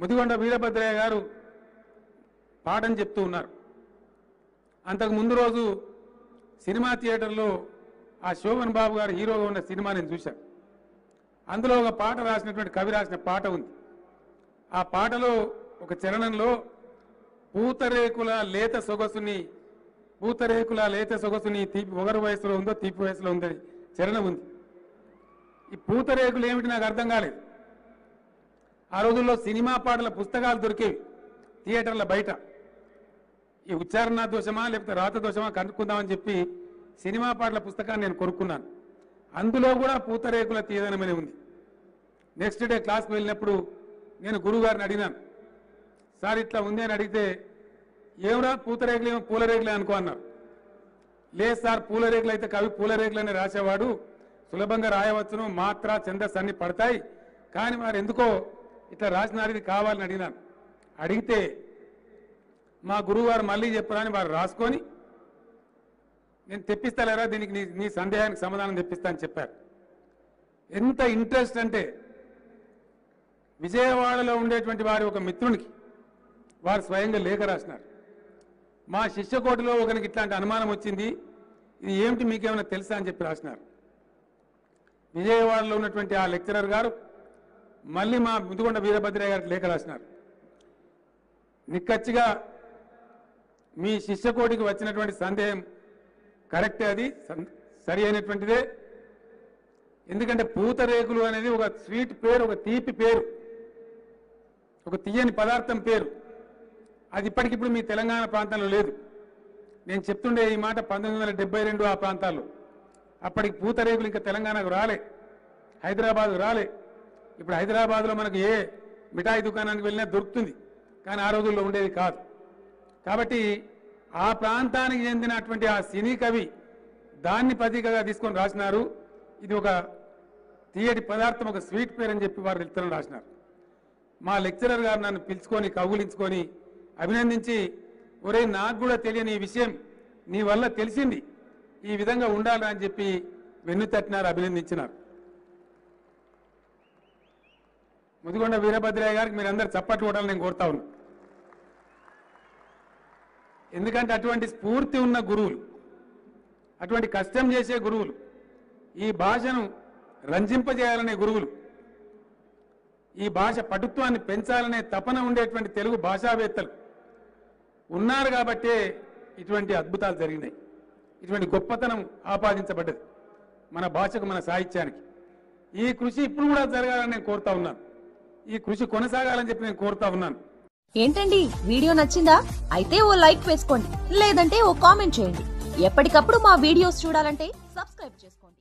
ముదిగొండ వీరభద్రయ్య గారు పాఠం చెప్తూ ఉన్నారు. అంతకు ముందు రోజు సినిమా థియేటర్లో ఆ శోభన్ బాబు గారు హీరోగా ఉన్న సినిమా నేను చూశాను అందులో ఒక పాట రాసినటువంటి కవి రాసిన పాట ఉంది. ఆ పాటలో ఒక చరణంలో పూతరేకుల లేత సొగసుని పూతరేకుల లేత సొగసుని తీపి ఒకరు వయసులో ఉందో తీపి వయసులో ఉందని చరణం ఉంది. ఈ పూతరేకులు ఏమిటి నాకు అర్థం కాలేదు. ఆ రోజుల్లో సినిమా పాటల పుస్తకాలు దొరికేవి. థియేటర్ల బయట. ఈ ఉచ్చారణ దోషమా లేకపోతే రాత దోషమా కనుక్కుందామని చెప్పి సినిమా పాటల పుస్తకాన్ని నేను కొనుక్కున్నాను. అందులో కూడా పూతరేకుల తీయదనమని ఉంది. నెక్స్ట్ డే క్లాస్కి వెళ్ళినప్పుడు నేను గురువుగారిని అడిగినాను. సార్ ఇట్లా ఉంది అని అడిగితే ఏమరా పూతరేకులు ఏమో పూలరేకులే అనుకో అన్నారు. లేదు సార్ పూలరేకులు అయితే కవి పూలరేకులని రాసేవాడు. సులభంగా రాయవచ్చును. మాత్ర ఛందస్సు అన్ని పడతాయి. కానీ మరి ఎందుకో ఇట్లా రాసినారు ఇది కావాలని అడిగినాను. అడిగితే మా గురువుగారు మళ్ళీ చెప్పారని వారు రాసుకొని నేను తెప్పిస్తలేరా? దీనికి నీ నీ సందేహానికి సమాధానం తెప్పిస్తా అని చెప్పారు. ఎంత ఇంట్రెస్ట్ అంటే విజయవాడలో ఉండేటువంటి వారి ఒక మిత్రునికి వారు స్వయంగా లేఖ రాసినారు. మా శిష్యకోటిలో ఒకరికి ఇట్లాంటి అనుమానం వచ్చింది. ఇది ఏమిటి మీకేమైనా తెలుసా? అని చెప్పి రాసినారు. విజయవాడలో ఉన్నటువంటి ఆ లెక్చరర్ గారు మళ్ళీ మా ముదిగొండ వీరభద్రయ్య గారికి లేఖ రాసినారు. నిక్కచ్చిగా మీ శిష్యకోటికి వచ్చినటువంటి సందేహం కరెక్టే అది సరి అయినటువంటిదే. ఎందుకంటే పూతరేకులు అనేది ఒక స్వీట్ పేరు ఒక తీపి పేరు ఒక తీయని పదార్థం పేరు. అది ఇప్పటికిప్పుడు మీ తెలంగాణ ప్రాంతంలో లేదు. నేను చెప్తుండే ఈ మాట పంతొమ్మిది వందల డెబ్బై రెండు ఆ ప్రాంతాల్లో. అప్పటికి పూతరేకులు ఇంకా తెలంగాణకు రాలే హైదరాబాద్ రాలే. ఇప్పుడు హైదరాబాద్లో మనకు ఏ మిఠాయి దుకాణానికి వెళ్ళినా దొరుకుతుంది. కానీ ఆ రోజుల్లో ఉండేది కాదు. కాబట్టి ఆ ప్రాంతానికి చెందినటువంటి ఆ సినీ కవి దాన్ని ప్రతీకగా తీసుకొని రాసినారు. ఇది ఒక తీయటి పదార్థం ఒక స్వీట్ పేరు అని చెప్పి వారు ఇతరులు రాసినారు. మా లెక్చరర్ గారు నన్ను పిలుచుకొని కౌగులించుకొని అభినందించి ఒరే నాకు కూడా తెలియని ఈ విషయం నీ వల్ల తెలిసింది. ఈ విధంగా ఉండాలని చెప్పి వెన్ను తట్టినారు అభినందించినారు. ముదిగొండ వీరభద్రయ్య గారికి మీరందరూ చప్పట్లు కొట్టాలని నేను కోరుతా ఉన్నా. ఎందుకంటే అటువంటి స్ఫూర్తి ఉన్న గురువులు అటువంటి కష్టం చేసే గురువులు ఈ భాషను రంజింపజేయాలనే గురువులు ఈ భాష పటుత్వాన్ని పెంచాలనే తపన ఉండేటువంటి తెలుగు భాషావేత్తలు ఉన్నారు కాబట్టే ఇటువంటి అద్భుతాలు జరిగినాయి. ఇటువంటి గొప్పతనం ఆపాదించబడ్డది మన భాషకు మన సాహిత్యానికి. ఈ కృషి ఇప్పుడు కూడా జరగాలని నేను కోరుతా ఉన్నాను. ఈ కృషి కొనసాగాలని చెప్పి నేను కోరుతా ఉన్నాను. ఏంటండి? వీడియో నచ్చిందా? అయితే ఓ లైక్ వేసుకోండి. లేదంటే ఓ కామెంట్ చేయండి. ఎప్పటికప్పుడు మా వీడియోస్ చూడాలంటే సబ్స్క్రైబ్ చేసుకోండి.